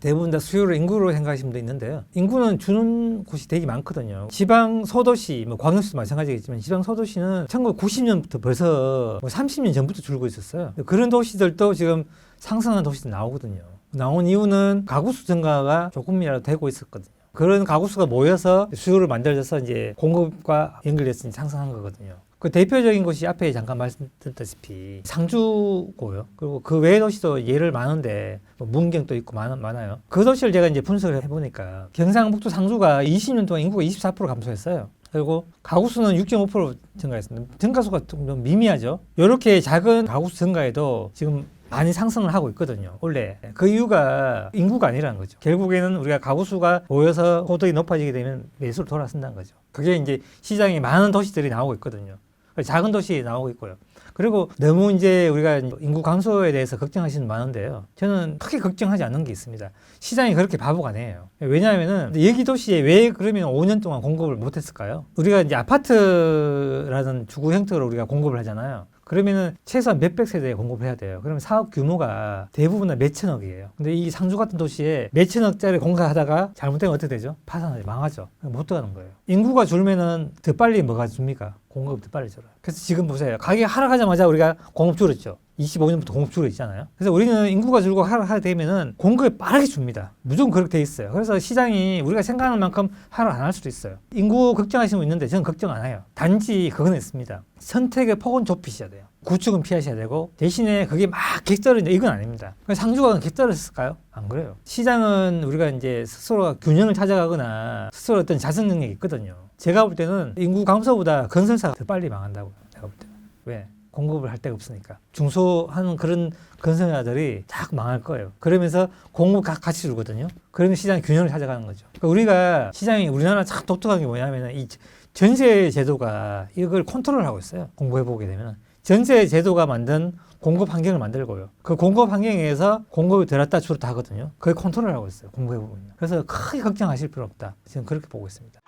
대부분 다 수요를 인구로 생각하시는 분도 있는데요. 인구는 주는 곳이 되게 많거든요. 지방 소도시, 뭐 광역시도 마찬가지겠지만 지방 소도시는 1990년부터 벌써 뭐 30년 전부터 줄고 있었어요. 그런 도시들도 지금 상승한 도시도 나오거든요. 나온 이유는 가구 수 증가가 조금이라도 되고 있었거든요. 그런 가구 수가 모여서 수요를 만들어져서 이제 공급과 이제 상승한 거거든요. 그 대표적인 곳이 앞에 잠깐 말씀드렸다시피 상주고요. 그리고 그 외의 도시도 예를 많은데 뭐 문경도 있고 많, 많아요. 그 도시를 제가 이제 분석을 해보니까 경상북도 상주가 20년 동안 인구가 24% 감소했어요. 그리고 가구 수는 6.5% 증가했습니다. 증가 수가 좀 미미하죠. 이렇게 작은 가구 수 증가에도 지금 많이 상승을 하고 있거든요. 원래 그 이유가 인구가 아니라는 거죠. 결국에는 우리가 가구 수가 모여서 소득이 높아지게 되면 매수를 돌아선다는 거죠. 그게 이제 시장에 많은 도시들이 나오고 있거든요. 작은 도시에 나오고 있고요. 그리고 너무 이제 우리가 인구 감소에 대해서 걱정하시는 분 많은데요. 저는 크게 걱정하지 않는 게 있습니다. 시장이 그렇게 바보가 아니에요. 왜냐하면은 여기 도시에 왜 그러면 5년 동안 공급을 못했을까요? 우리가 이제 아파트라는 주거 형태로 우리가 공급을 하잖아요. 그러면은 최소한 몇백 세대에 공급을 해야 돼요. 그러면 사업 규모가 대부분 다 몇천억이에요. 근데 이 상주 같은 도시에 몇천억짜리 공사하다가 잘못되면 어떻게 되죠? 파산하지 망하죠. 못 들어가는 거예요. 인구가 줄면은 더 빨리 뭐가 줍니까? 공급이 더 빨리 줄어요. 그래서 지금 보세요. 가격이 하락하자마자 우리가 공급 줄었죠. 25년부터 공급 줄어 있잖아요. 그래서 우리는 인구가 줄고 하락하게 되면은 공급이 빠르게 줍니다. 무조건 그렇게 돼 있어요. 그래서 시장이 우리가 생각하는 만큼 하락 안 할 수도 있어요. 인구 걱정하시는 분 있는데 저는 걱정 안 해요. 단지 그건 있습니다. 선택의 폭은 좁히셔야 돼요. 구축은 피하셔야 되고 대신에 그게 막 객떨어진다 이건 아닙니다. 상주가 객떨어졌을까요? 안 그래요. 시장은 우리가 이제 스스로가 균형을 찾아가거나 스스로 어떤 자성 능력이 있거든요. 제가 볼 때는 인구 감소보다 건설사가 더 빨리 망한다고요. 제가 볼 때는. 왜? 공급을 할 데가 없으니까. 중소하는 그런 건설사들이 딱 망할 거예요. 그러면서 공급 가- 같이 줄거든요. 그러면 시장이 균형을 찾아가는 거죠. 그러니까 우리가 시장이 우리나라 참 독특한 게 뭐냐면은 이 전세 제도가 이걸 컨트롤하고 있어요. 공부해 보게 되면 전세 제도가 만든 공급 환경을 만들고요. 그 공급 환경에 의해서 공급이 들었다 줄었다 하거든요. 그걸 컨트롤하고 있어요. 공부해 보면. 그래서 크게 걱정하실 필요 없다. 저는 그렇게 보고 있습니다.